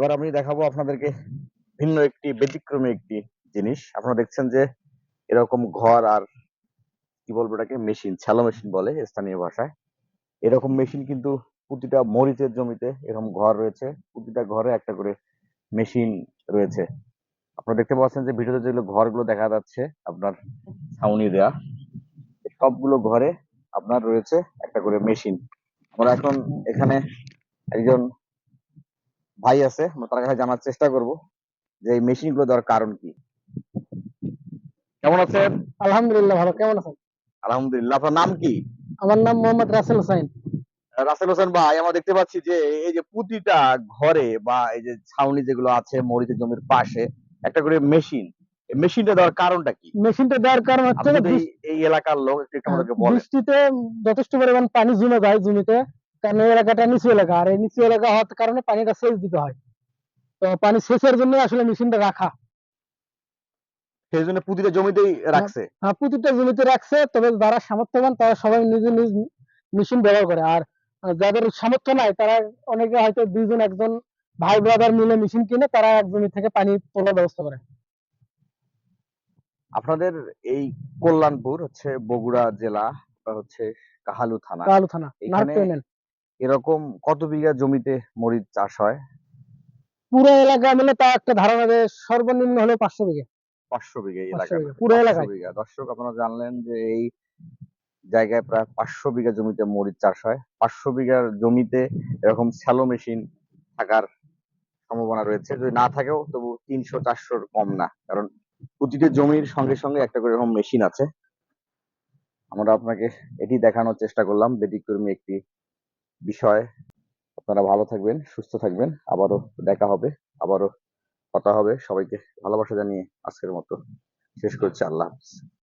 এবার আমি দেখাবো আপনাদেরকে ভিন্ন একটি, ব্যতিক্রমী একটি জিনিস। আপনারা দেখছেন যে এরকম ঘর আর কি বলব এটাকে, মেশিন ছ্যালো মেশিন বলে স্থানীয় ভাষায়। এরকম মেশিন কিন্তু প্রতিটা মরিচের জমিতে এরকম ঘর রয়েছে। প্রতিটা ঘরে একটা করে মেশিন রয়েছে। আপনারা দেখতে পাচ্ছেন যে ভিডিওতে যেগুলো ঘরগুলো দেখা যাচ্ছে, আপনার ছাউনি দেয়া সবগুলো ঘরে আপনার রয়েছে একটা করে মেশিন। আমরা এখন এখানে একজন ভাই আছে আমরা তার কাছে জানার চেষ্টা করব যে এই মেশিনগুলো দেওয়ার কারণ কি। কেমন আছেন? আলহামদুলিল্লাহ ভালো কেমন আছেন? আলহামদুলিল্লাহ আপনার নাম কি? আমার নাম মোহাম্মদ রাসেল হোসাইন রাসেল হোসেন ভাই আমরা দেখতে পাচ্ছি যে এই যে প্রতিটা ঘরে বা এই যে ছাউনি যেগুলো আছে মরিচের জমির পাশে একটা করে মেশিন এই মেশিনটা দেওয়ার কারণটা কি? মেশিনটা দেওয়ার কারণ হচ্ছে এই- এলাকার লোক একটু একটু আমাদেরকে বলেন। বৃষ্টিতে যথেষ্ট পরিমাণ পানি জমে যায় জমিতে। কারণ এই এলাকাটা নিচু এলাকা। আর এই নিচু এলাকা হওয়ার কারণে পানিটা সেচ দিতে হয়। তো পানি সেচের জন্য আসলে মেশিনটা রাখা। সেই জন্য প্রতিটা জমিতেই রাখছে? হ্যাঁ প্রতিটা জমিতে রাখছে। তবে যারা সামর্থ্যবান তারা সবাই নিজ নিজ মেশিন ব্যবহার করে। আর যাদের সামর্থ্য নাই তারা অনেকে হয়তো দুইজন একজন ভাই ব্রাদার মিলে মেশিন কিনে তারা এক জমি থেকে পানি তোলার ব্যবস্থা করে। আপনাদের এই কল্যাণপুর হচ্ছে বগুড়া জেলা হচ্ছে কাহালু থানা। কালু থানা এখানে-। এরকম কত বিঘা জমিতে মরিচ চাষ হয়? পুরো এলাকা মিলে তা একটা ধারণা যে সর্বনিম্ন হলো পাঁচশো বিঘা। পাঁচশো বিঘা এই 500 এলাকায় বিঘা, পুরো 500 এলাকায়। বিঘা। দর্শক আপনারা জানলেন যে এই জায়গায় প্রায় পাঁচশো বিঘা জমিতে মরিচ চাষ হয়। পাঁচশো বিঘার জমিতে এরকম স্যালো মেশিন থাকার সম্ভাবনা রয়েছে। যদি না থাকেও তবু তিনশো চারশোর কম না। কারণ প্রতিটি জমির সঙ্গে সঙ্গে একটা করে এরকম মেশিন আছে। আমরা আপনাকে এটি দেখানোর চেষ্টা করলাম। ব্যতিক্রমী একটি বিষয়। আপনারা ভালো থাকবেন, সুস্থ থাকবেন। আবারও দেখা হবে, আবারও কথা হবে। সবাইকে ভালোবাসা জানিয়ে আজকের মতো শেষ করছি। আল্লাহ হাফিজ।